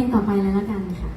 ลงต่อไปเลยแล้วกันค่ะ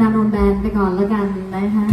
นานนแบนไปก่อนแล้วกันนะคะ